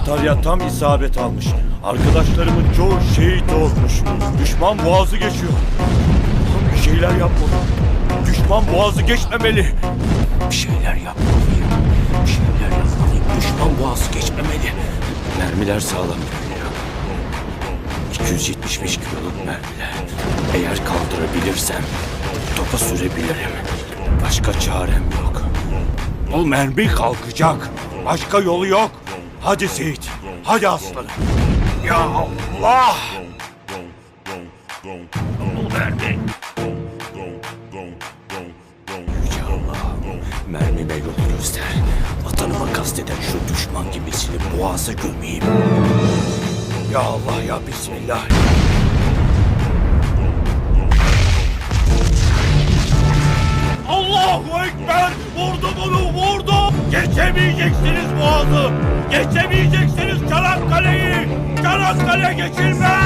Batarya tam isabet almış. Arkadaşlarımın çoğu şehit olmuş. Düşman boğazı geçiyor. Bir şeyler yapmalı. Düşman boğazı geçmemeli. Bir şeyler yapmalıyım. Bir şeyler yapmalıyım. Düşman boğazı geçmemeli. Mermiler sağlam geliyor. 275 kiloluk mermiler. Eğer kaldırabilirsem topa sürebilirim. Başka çarem yok. O mermi kalkacak. Başka yolu yok. Hadi Seyit. Hadi aslanım. Ya Allah! Mermi. Yüce Allah'ım. Mermime yolu göster. Vatanıma kasteden şu düşman gemisini boğaza gömeyim. Ya Allah ya Bismillah. Allahu Ekber! Vurdum onu vurdum! Geçemeyeceksiniz boğazı! Geçemeyeceksiniz Çanakkale'yi! Çanakkale geçilmez!